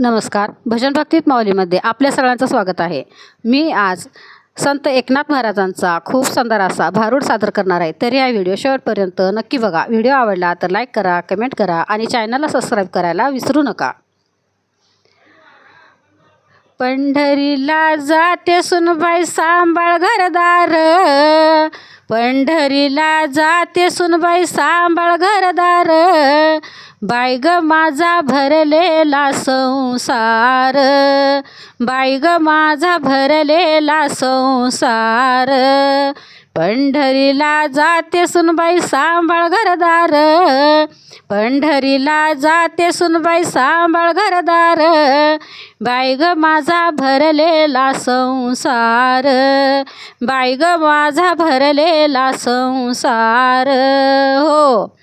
नमस्कार. भजन भक्तीत माऊलीमध्ये आपल्या सगळ्यांचं स्वागत आहे. मी आज संत एकनाथ महाराजांचा खूप सुंदर असा भारूड सादर करणार आहे. तरी या व्हिडिओ शेवटपर्यंत नक्की बघा. व्हिडिओ आवडला तर लाईक करा कमेंट करा आणि चॅनलला सबस्क्राईब करायला विसरू नका. पंढरीला जाते सुनबाई सांभाळ घरदार. पंढरीला जाते सुनबाई सांभाळ घरदार. बाई माझा भरलेला संसार. बाई माझा भरलेला संसार. पंढरीला जाते सुनबाई सांभाळ घरदार. पंढरीला जाते सुनबाई सांभाळ घरदार. बाय ग माझा भरलेला संसार. बाय ग माझा भरलेला संसार. हो.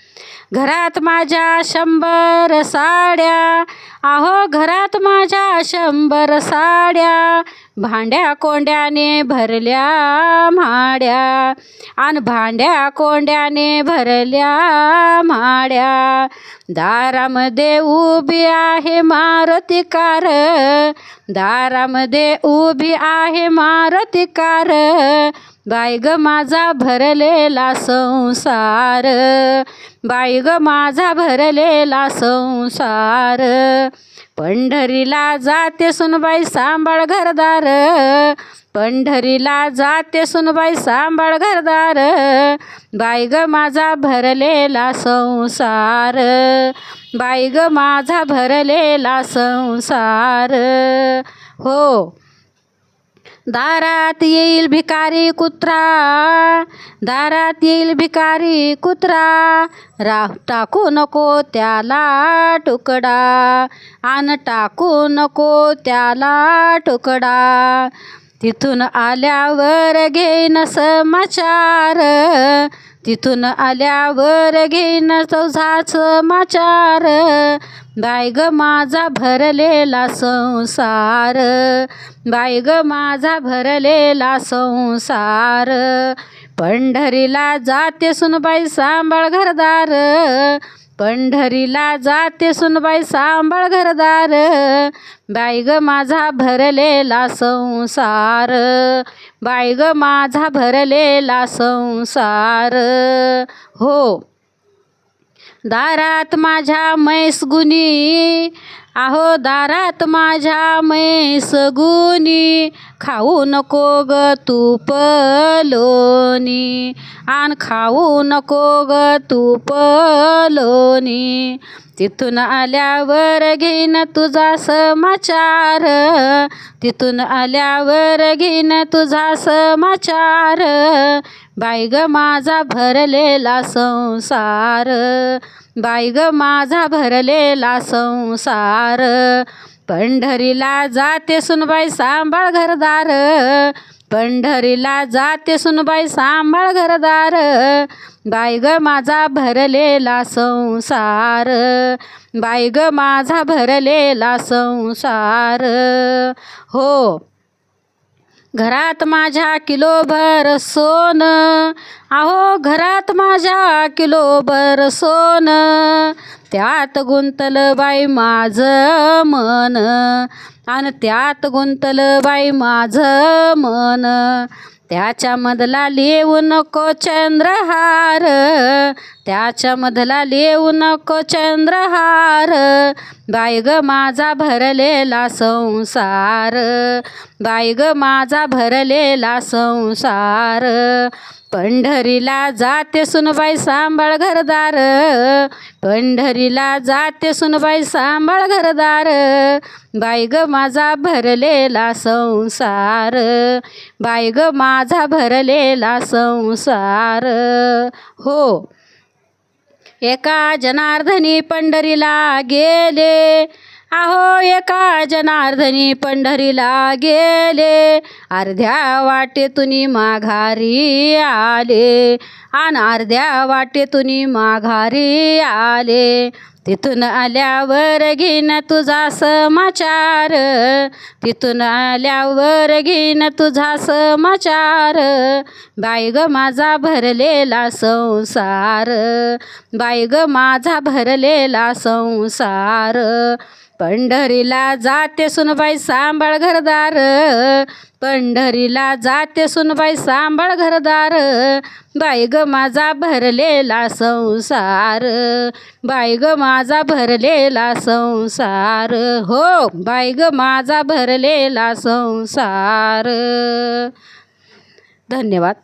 घरात माझ्या शंभर साड्या. आहो घरात माझ्या शंभर साड्या. भांड्या कोंड्याने भरल्या म्हाड्या. आणि भांड्या कोंड्याने भरल्या म्हाड्या. दारामध्ये उभी आहे मारुती कार. दारामध्ये उभी आहे मारुती कार. बाय ग माझा भरलेला संसार. बाय ग माझा भरलेला संसार. पंढरीला जाते सुनबाई सांभाळ घरदार. पंढरीला जाते सुनबाई सांभाळ घरदार. बाय ग माझा भरलेला संसार. बाय ग माझा भरलेला संसार. हो दारात येईल भिकारी कुत्रा दारात येईल भिकारी कुत्रा राह टाकू नको त्याला तुकडा आण टाकू नको त्याला तुकडा तिथून आल्यावर घेईन समाचार तिथून आल्यावर घेईन तुझा माचार. बाय ग माझा भरलेला संसार. बाय ग माझा भरलेला संसार. पंढरीला जाते सुनबाई सांभाळ घरदार. पंढरीला जाते सुनबाई सांभाळ घरदार. बाय ग माझा भरलेला संसार. बाय ग माझा भरलेला संसार. हो. दारात माझ्या मैसगुनी आहो दारात माझ्या मै सगुनी खाऊ नको ग तूप लोणी आण खाऊ नको ग तूप लोणी तिथून आल्यावर घेईन तुझा समाचार. तिथून आल्यावर घेईन तुझा समाचार. बाई ग माझा भरलेला संसार. बाय ग माझा भरलेला संसार. पंढरीला जाते सुनबाई सांभाळ घरदार. पंढरीला जाते सुनबाई सांभाळ घरदार. बाय ग माझा भरलेला संसार. बाय ग माझा भरलेला संसार. हो घरात माझ्या किलोभर सोन. आहो घरात माझ्या किलोभर सोनं. त्यात गुंतल बाई माझं मन. आणि त्यात गुंतल बाई माझं मन. त्याच्यामधला लिहू नको चंद्रहार. त्याच्यामधला लिहू नको चंद्रहार. बाय ग माझा भरलेला संसार. बाय ग माझा भरलेला संसार. पंढरीला जाते सुनबाई सांभाळ घरदार. पंढरीला जाते सुनबाई सांभाळ घरदार. बाय ग माझा भरलेला संसार. बाय ग माझा भरलेला संसार. हो. एका जनार्दनी पंढरीला गेले. आहो एका जनार्दनी पंढरीला गेले. अर्ध्या वाटेतून माघारी आले. आणि अर्ध्या वाटेतून माघारी आले. तिथून आल्यावर घेईन तुझा समाचार. तिथून आल्यावर घेईन तुझा समाचार. बाय ग माझा भरलेला संसार. बाय ग माझा भरलेला संसार. पंढरीला जाते सुनबाई सांभाळ घरदार. पंढरीला जाते सुनबाई सांभाळ घरदार. बाई ग माझा भरलेला संसार. बाई ग माझा भरलेला संसार. हो बाई ग माझा भरलेला संसार. धन्यवाद.